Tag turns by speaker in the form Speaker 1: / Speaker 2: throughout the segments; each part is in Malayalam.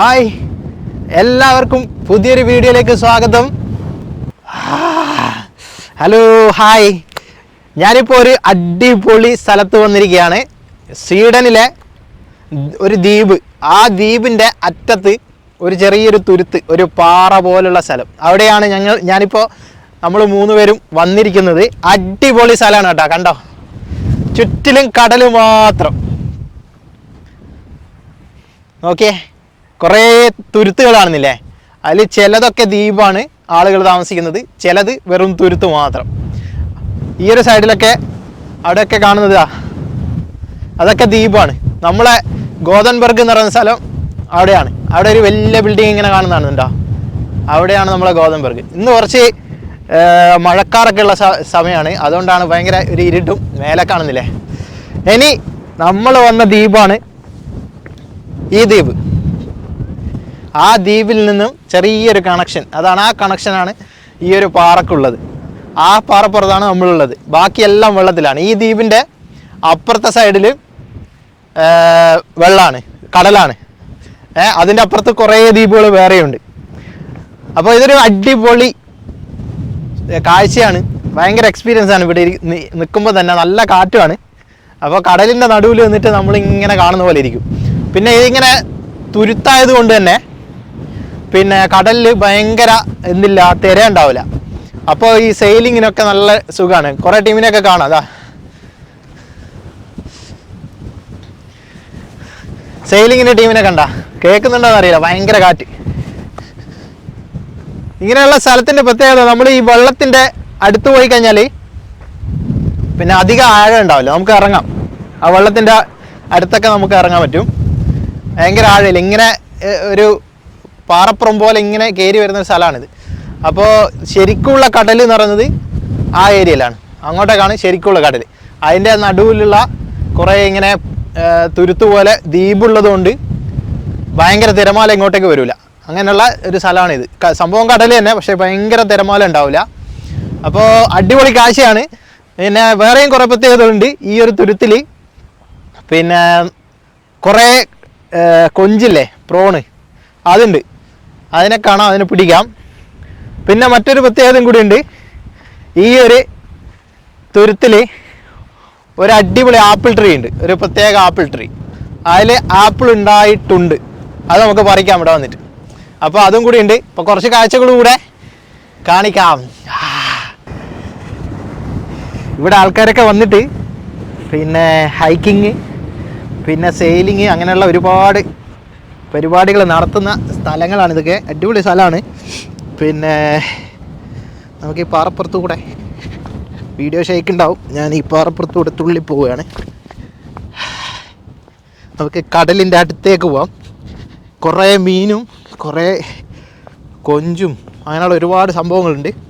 Speaker 1: ഹായ്. എല്ലാവർക്കും പുതിയൊരു വീഡിയോയിലേക്ക് സ്വാഗതം. Hello hi. ഞാനിപ്പോൾ ഒരു അടിപൊളി സ്ഥലത്ത് വന്നിരിക്കുകയാണ്. സ്വീഡനിലെ ഒരു ദ്വീപ്. ആ ദ്വീപിന്റെ അറ്റത്ത് ഒരു ചെറിയൊരു തുരുത്ത് ഒരു പാറ പോലുള്ള സ്ഥലം. അവിടെയാണ് ഞങ്ങൾ ഞാനിപ്പോൾ നമ്മൾ മൂന്ന് പേരും വന്നിരിക്കുന്നത്. അടിപൊളി സ്ഥലമാണ് കേട്ടോ കണ്ടോ? ചുറ്റിലും കടൽ മാത്രം. നോക്കിയേ കുറേ തുരുത്തുകൾ കാണുന്നില്ലേ അതിൽ ചിലതൊക്കെ ദ്വീപാണ് ആളുകൾ താമസിക്കുന്നത്. ചിലത് വെറും തുരുത്ത് മാത്രം. ഈ ഒരു സൈഡിലൊക്കെ അവിടെയൊക്കെ കാണുന്നതാ അതൊക്കെ ദ്വീപാണ്. നമ്മളെ ഗോതൻബർഗ് എന്ന് പറയുന്ന സ്ഥലം അവിടെയാണ്. അവിടെ ഒരു വലിയ ബിൽഡിംഗ് ഇങ്ങനെ കാണുന്നുണ്ടോ അവിടെയാണ് നമ്മളെ ഗോതൻബർഗ്. ഇന്ന് കുറച്ച് മഴക്കാറൊക്കെ ഉള്ള സമയമാണ്. അതുകൊണ്ടാണ് ഭയങ്കര ഒരു ഇരുട്ടും മേലെ കാണുന്നില്ലേ ഇനി നമ്മൾ വന്ന ദ്വീപാണ് ഈ ദ്വീപ്. ആ ദ്വീപിൽ നിന്നും ചെറിയൊരു കണക്ഷൻ അതാണ് ആ കണക്ഷനാണ് ഈ ഒരു പാറക്കുള്ളത്. ആ പാറപ്പുറത്താണ് നമ്മളുള്ളത്. ബാക്കിയെല്ലാം വെള്ളത്തിലാണ്. ഈ ദ്വീപിന്റെ അപ്പുറത്തെ സൈഡിൽ വെള്ളമാണ് കടലാണ്. ഏഹ് അതിന്റെ അപ്പുറത്ത് കുറേ ദ്വീപുകൾ വേറെയുണ്ട്. അപ്പോൾ ഇതൊരു അടിപൊളി കാഴ്ചയാണ്. ഭയങ്കര എക്സ്പീരിയൻസ് ആണ് ഇവിടെ നിൽക്കുമ്പോൾ തന്നെ. നല്ല കാറ്റുമാണ്. അപ്പോൾ കടലിന്റെ നടുവിൽ നിന്നിട്ട് നമ്മളിങ്ങനെ കാണുന്ന പോലെ ഇരിക്കും. പിന്നെ ഇതിങ്ങനെ തുരുത്തായത് കൊണ്ട് തന്നെ പിന്നെ കടലിൽ ഭയങ്കര എന്തില്ല തിര ഉണ്ടാവില്ല. അപ്പോൾ ഈ സെയിലിങ്ങിനൊക്കെ നല്ല സുഖമാണ് കുറേ ടീമിനെയൊക്കെ കാണാം അതാ സെയിലിങ്ങിന്റെ ടീമിനെ കണ്ട. കേൾക്കുന്നുണ്ടോന്ന് അറിയില്ല ഭയങ്കര കാറ്റ്. ഇങ്ങനെയുള്ള സ്ഥലത്തിന്റെ പ്രത്യേകത നമ്മൾ ഈ വെള്ളത്തിന്റെ അടുത്ത് പോയി കഴിഞ്ഞാൽ പിന്നെ അധികം ആഴം ഉണ്ടാവില്ല. നമുക്ക് ഇറങ്ങാം. ആ വെള്ളത്തിന്റെ അടുത്തൊക്കെ നമുക്ക് ഇറങ്ങാൻ പറ്റും. ഭയങ്കര ആഴമില്ല. ഇങ്ങനെ ഒരു പാറപ്പുറം പോലെ ഇങ്ങനെ കയറി വരുന്ന ഒരു സ്ഥലമാണിത്. അപ്പോൾ ശരിക്കുള്ള കടൽ എന്ന് പറയുന്നത് ആ ഏരിയയിലാണ്. അങ്ങോട്ടേക്കാണ് ശരിക്കുള്ള കടൽ അതിന്റെ നടുവിലുള്ള കുറേ ഇങ്ങനെ തുരുത്തു പോലെ ദ്വീപുള്ളതുകൊണ്ട് ഭയങ്കര തിരമാല ഇങ്ങോട്ടേക്ക് വരില്ല അങ്ങനെയുള്ള ഒരു സ്ഥലമാണിത്. സംഭവം കടൽ തന്നെ പക്ഷേ ഭയങ്കര തിരമാല ഉണ്ടാവില്ല. അപ്പോൾ അടിപൊളി കാഴ്ചയാണ്. പിന്നെ വേറെയും കുറേ പ്രത്യേകതകളുണ്ട്. ഈ ഒരു തുരുത്തിൽ പിന്നെ കുറേ കൊഞ്ചില്ലേ പ്രോണ്. അതുണ്ട്. അതിനെ കാണാം അതിനെ പിടിക്കാം. പിന്നെ മറ്റൊരു പ്രത്യേകതയും കൂടി ഉണ്ട് ഈ ഒരു തുരുത്തിൽ ഒരു അടിപൊളി ആപ്പിൾ ട്രീ ഉണ്ട്. ഒരു പ്രത്യേക ആപ്പിൾ ട്രീ അതിൽ ആപ്പിൾ ഉണ്ടായിട്ടുണ്ട്. അത് നമുക്ക് പറിക്കാം ഇവിടെ വന്നിട്ട്. അപ്പോൾ അതും കൂടി ഉണ്ട്. ഇപ്പോൾ കുറച്ച് കാഴ്ചകളും കൂടെ കാണിക്കാം. ഇവിടെ ആൾക്കാരൊക്കെ വന്നിട്ട് പിന്നെ ഹൈക്കിങ് പിന്നെ സെയിലിങ് അങ്ങനെയുള്ള ഒരുപാട് പരിപാടികൾ നടത്തുന്ന സ്ഥലങ്ങളാണ് ഇതൊക്കെ. അടിപൊളി സ്ഥലമാണ്. പിന്നെ നമുക്ക് ഈ പാറപ്പുറത്തു കൂടെ വീഡിയോ ഷേക്ക് ഉണ്ടാവും. ഞാൻ ഈ പാറപ്പുറത്തു കൂടെ തുള്ളി പോവുകയാണ്. നമുക്ക് കടലിന്റെ അടുത്തേക്ക് പോവാം. കുറേ മീനും കുറേ കൊഞ്ചും അങ്ങനെയുള്ള ഒരുപാട് സംഭവങ്ങളുണ്ട്.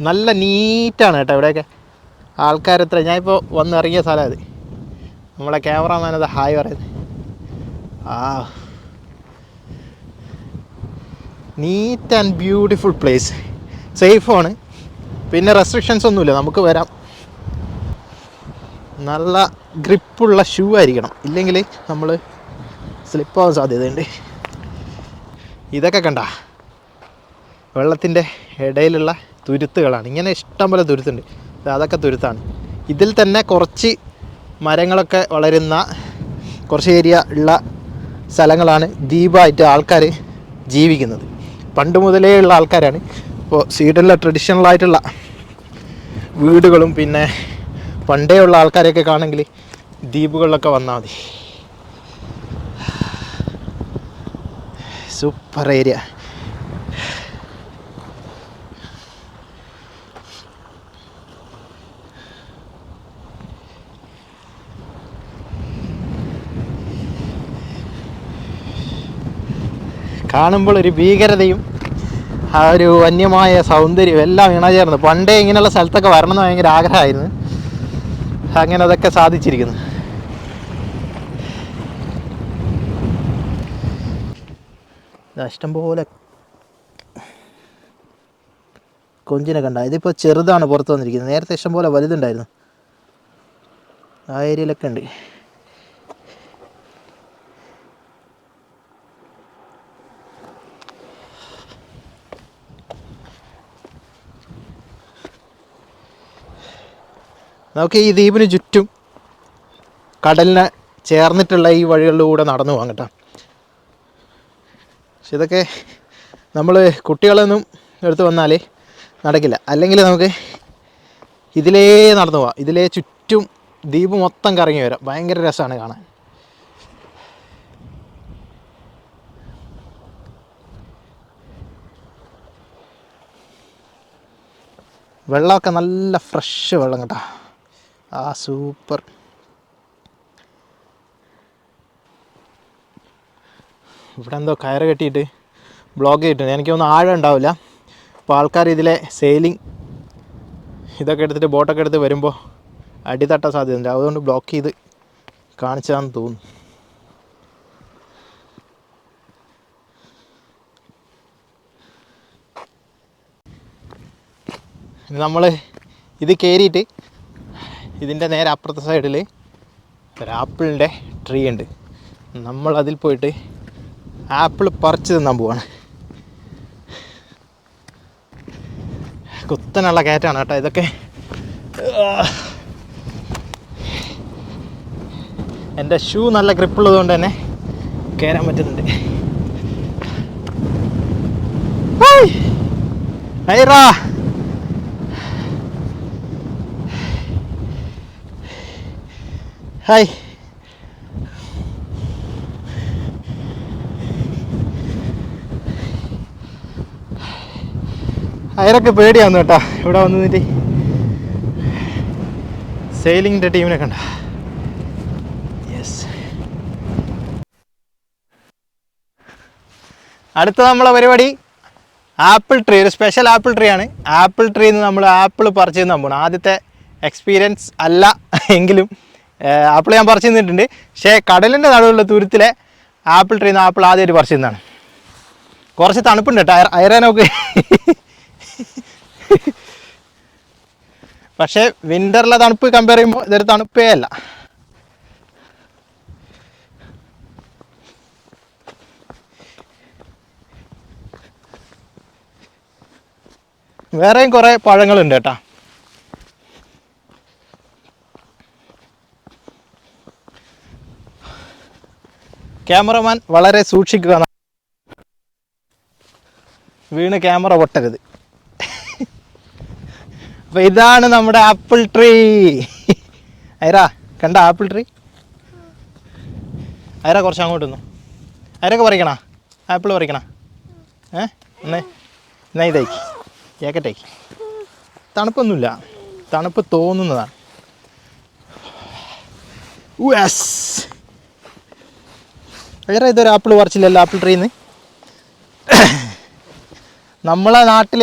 Speaker 1: നല്ല നീറ്റാണ് കേട്ടോ ഇവിടെയൊക്കെ. ആൾക്കാരെത്ര ഞാനിപ്പോൾ വന്ന് ഇറങ്ങിയ സ്ഥലം അത്. നമ്മളെ ക്യാമറമാൻ അത് ഹായ് പറയുന്നത് ആ. നീറ്റ് ആൻഡ് ബ്യൂട്ടിഫുൾ പ്ലേസ് സേഫാണ് പിന്നെ റെസ്ട്രിക്ഷൻസ് ഒന്നുമില്ല. നമുക്ക് വരാം. നല്ല ഗ്രിപ്പുള്ള ഷൂ ആയിരിക്കണം. ഇല്ലെങ്കിൽ നമ്മൾ സ്ലിപ്പാവാൻ സാധ്യതയുണ്ട്. ഇതൊക്കെ കണ്ട. വെള്ളത്തിന്റെ ഇടയിലുള്ള തുരുത്തുകളാണ്. ഇങ്ങനെ ഇഷ്ടം പോലെ തുരുത്തുണ്ട്. അതൊക്കെ തുരുത്താണ്. ഇതിൽ തന്നെ കുറച്ച് മരങ്ങളൊക്കെ വളരുന്ന കുറച്ച് ഏരിയ ഉള്ള സ്ഥലങ്ങളാണ് ദ്വീപായിട്ട് ആൾക്കാർ ജീവിക്കുന്നത്. പണ്ട് മുതലേ ഉള്ള ആൾക്കാരാണ്. ഇപ്പോൾ സ്വീഡനിലെ ട്രഡീഷണൽ ആയിട്ടുള്ള വീടുകളും പിന്നെ പണ്ടേ ഉള്ള ആൾക്കാരെയൊക്കെ കാണെങ്കിൽ ദ്വീപുകളിലൊക്കെ വന്നാൽ മതി. സൂപ്പർ ഏരിയ കാണുമ്പോൾ ഒരു ഭീകരതയും ആ ഒരു വന്യമായ സൗന്ദര്യവും എല്ലാം ഇണചേർന്ന്. പണ്ടേ ഇങ്ങനെയുള്ള സ്ഥലത്തൊക്കെ വരണം എന്ന് ഭയങ്കര ആഗ്രഹമായിരുന്നു. അങ്ങനെ അതൊക്കെ സാധിച്ചിരിക്കുന്നു. ഇഷ്ടംപോലെ കൊഞ്ചിനെ കണ്ട. ഇതിപ്പോൾ ചെറുതാണ് പുറത്ത് വന്നിരിക്കുന്നത്. നേരത്തെ ഇഷ്ടംപോലെ വലുതുണ്ടായിരുന്നു. ആ ഏരിയയിലൊക്കെ ഉണ്ട്. നമുക്ക് ഈ ദ്വീപിന് ചുറ്റും കടലിനെ ചേർന്നിട്ടുള്ള ഈ വഴികളിലൂടെ നടന്നു പോകാം കേട്ടോ. പക്ഷെ ഇതൊക്കെ നമ്മൾ കുട്ടികളൊന്നും എടുത്ത് വന്നാൽ നടക്കില്ല. അല്ലെങ്കിൽ നമുക്ക് ഇതിലേ നടന്നു പോവാം ഇതിലേ ചുറ്റും ദ്വീപ് മൊത്തം കറങ്ങി വരാം. ഭയങ്കര രസമാണ് കാണാൻ. വെള്ളമൊക്കെ നല്ല ഫ്രഷ് വെള്ളം കേട്ടോ. ആ സൂപ്പർ. ഇവിടെ എന്തോ കയറ് കെട്ടിയിട്ട് ബ്ലോക്ക് ചെയ്തിട്ടുണ്ട്. എനിക്ക് ഒന്നും ആഴം ഉണ്ടാവില്ല. അപ്പോൾ ആൾക്കാർ ഇതിലെ സെയിലിംഗ് ഇതൊക്കെ എടുത്തിട്ട് ബോട്ടൊക്കെ എടുത്ത് വരുമ്പോൾ അടി തട്ടാൻ സാധ്യതയുണ്ട്. അതുകൊണ്ട് ബ്ലോക്ക് ചെയ്ത് കാണിച്ചതാണെന്ന് തോന്നുന്നു. നമ്മൾ ഇത് കയറിയിട്ട് ഇതിന്റെ നേരെ അപ്പുറത്തെ സൈഡിൽ ഒരു ആപ്പിളിന്റെ ട്രീ ഉണ്ട്. നമ്മൾ അതിൽ പോയിട്ട് ആപ്പിൾ പറിച്ച് തിന്നാൻ പോവാണ്. കുത്തനുള്ള കയറ്റാണ് കേട്ടോ ഇതൊക്കെ. എന്റെ ഷൂ നല്ല ഗ്രിപ്പുള്ളത് കൊണ്ട് തന്നെ കയറാൻ പറ്റുന്നുണ്ട്! ഹൈറാ ഹായ്. അയരൊക്കെ പേടിയാവുന്നു കേട്ടോ. ഇവിടെ വന്നു നിന്നിട്ട്? സെയിലിങ്ങിന്റെ ടീമിനെ കണ്ട. യെസ് അടുത്ത നമ്മളെ പരിപാടി ആപ്പിൾ ട്രീ ഒരു സ്പെഷ്യൽ ആപ്പിൾ ട്രീ ആണ്. ആപ്പിൾ ട്രീന്ന് നമ്മൾ ആപ്പിൾ പറിച്ച് തിന്നാൻ പോകണം ആദ്യത്തെ എക്സ്പീരിയൻസ് അല്ല എങ്കിലും ആപ്പിൾ ഞാൻ പറിച്ചു നിന്നിട്ടുണ്ട് പക്ഷേ കടലിന്റെ നടുവിലുള്ള തുരുത്തിലെ ആപ്പിൾ ട്രീന്ന് നിന്ന് ആപ്പിൾ ആദ്യമായിട്ട് പറിച്ചു നിന്നാണ് കുറച്ച് തണുപ്പുണ്ട് കേട്ടോ. അയറാനൊക്കെ പക്ഷേ വിന്ററിലെ തണുപ്പ് കമ്പയർ ചെയ്യുമ്പോൾ ഇതൊരു തണുപ്പേ അല്ല. വേറെയും കുറേ പഴങ്ങളുണ്ട് കേട്ടോ. ക്യാമറമാൻ വളരെ സൂക്ഷിക്കുക വീണ് ക്യാമറ പൊട്ടരുത്. അപ്പൊ ഇതാണ് നമ്മുടെ ആപ്പിൾ ട്രീ. അയരാ കണ്ട ആപ്പിൾ ട്രീ? അയരാ കുറച്ച് അങ്ങോട്ട് നിന്നു അയരൊക്കെ പറിക്കണ? ആപ്പിൾ പറിക്കണ? ഏ? എന്നേ എന്നാ ഇതേക്ക് ജാക്കറ്റേക്ക് തണുപ്പൊന്നുമില്ല. തണുപ്പ് തോന്നുന്നതാണ്. യെസ്. ഐറ ഇതൊരു ആപ്പിൾ പറിച്ചില്ലല്ലോ ആപ്പിൾ ട്രീന്ന്? നമ്മളെ നാട്ടിൽ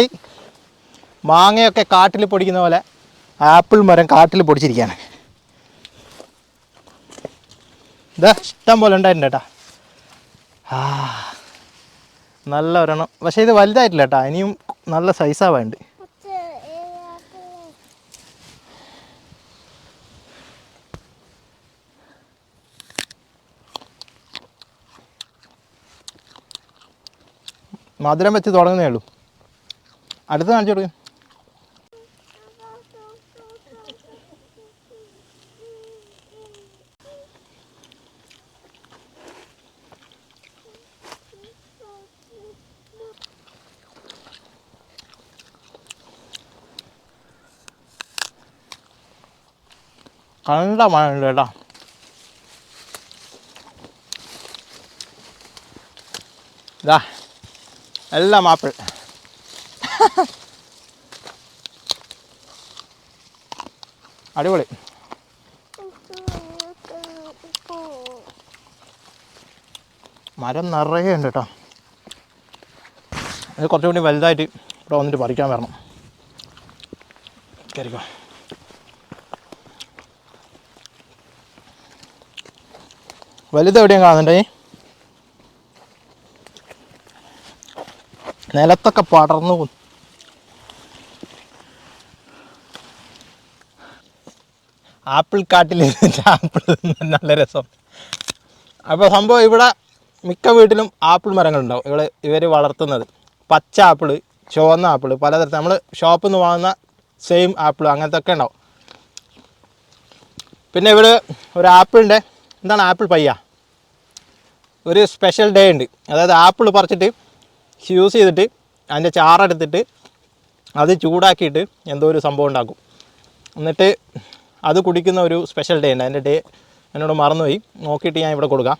Speaker 1: മാങ്ങയൊക്കെ കാട്ടിൽ പൊടിക്കുന്ന പോലെ ആപ്പിൾ മരം കാട്ടിൽ പൊടിച്ചിരിക്കുകയാണ് ഇതാ ഇഷ്ടം പോലെ ഉണ്ടായിട്ടുണ്ട് കേട്ടോ. ആ നല്ല ഒരെണ്ണം പക്ഷേ ഇത് വലുതായിട്ടില്ല കേട്ടാ. ഇനിയും നല്ല സൈസാവാണ്ട് മധുരം വെച്ച് തുടങ്ങുന്നേ ഉള്ളൂ. അടുത്ത് കാണിച്ചു കൊടുക്കും. കണ്ട മഴ ഉണ്ട് കേട്ടോ. ഇതാ എല്ലാം ആപ്പിൾ. അടിപൊളി. മരം നിറയെ ഉണ്ട് കേട്ടോ. ഇത് കുറച്ചുകൂടി വലുതായിട്ട് ഇവിടെ വന്നിട്ട് പറിക്കാൻ വരണം. കയറിക്കോ വലുത് എവിടെയും കാണുന്നുണ്ടേ നിലത്തൊക്കെ പടർന്നു പോകുന്നു ആപ്പിൾ കാട്ടിൽ ആപ്പിൾ നല്ല രസം. അപ്പോൾ സംഭവം ഇവിടെ മിക്ക വീട്ടിലും ആപ്പിൾ മരങ്ങളുണ്ടാവും. ഇവിടെ ഇവർ വളർത്തുന്നത് പച്ച ആപ്പിൾ ചുവന്ന ആപ്പിൾ പലതരത്തിൽ നമ്മൾ ഷോപ്പിൽ നിന്ന് വാങ്ങുന്ന സെയിം ആപ്പിൾ അങ്ങനത്തെ ഒക്കെ ഉണ്ടാവും. പിന്നെ ഇവിടെ ഒരു ആപ്പിളിന്റെ എന്താണ് ആപ്പിൾ പയ്യ? ഒരു സ്പെഷ്യൽ ഡേ ഉണ്ട്. അതായത് ആപ്പിൾ പറിച്ചിട്ട് യൂസ് ചെയ്തിട്ട് അതിന്റെ ചാറെടുത്തിട്ട് അത് ചൂടാക്കിയിട്ട് എന്തോ ഒരു സംഭവം ഉണ്ടാക്കും. എന്നിട്ട് അത് കുടിക്കുന്ന ഒരു സ്പെഷ്യൽ ഡേ ഉണ്ട്. അതിന്റെ ഡേ എന്നോട് മറന്നുപോയി. നോക്കിയിട്ട് ഞാൻ ഇവിടെ കൊടുക്കാം.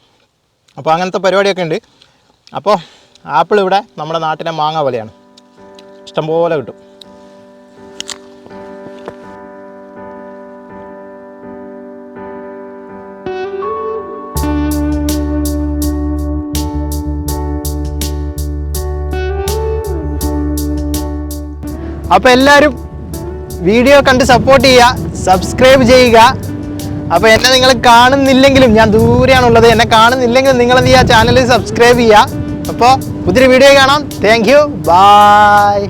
Speaker 1: അപ്പോൾ അങ്ങനത്തെ പരിപാടിയൊക്കെ ഉണ്ട്. അപ്പോൾ ആപ്പിൾ ഇവിടെ നമ്മുടെ നാട്ടിലെ മാങ്ങ പോലെയാണ്. ഇഷ്ടംപോലെ കിട്ടും. അപ്പോൾ എല്ലാവരും വീഡിയോ കണ്ട് സപ്പോർട്ട് ചെയ്യുക സബ്സ്ക്രൈബ് ചെയ്യുക. അപ്പോൾ എന്നെ നിങ്ങൾ കാണുന്നില്ലെങ്കിലും ഞാൻ ദൂരെയാണുള്ളത് എന്നെ കാണുന്നില്ലെങ്കിലും നിങ്ങൾ എന്ത് ചെയ്യുക ചാനൽ സബ്സ്ക്രൈബ് ചെയ്യുക. അപ്പോൾ പുതിയൊരു വീഡിയോ കാണാം. Thank you bye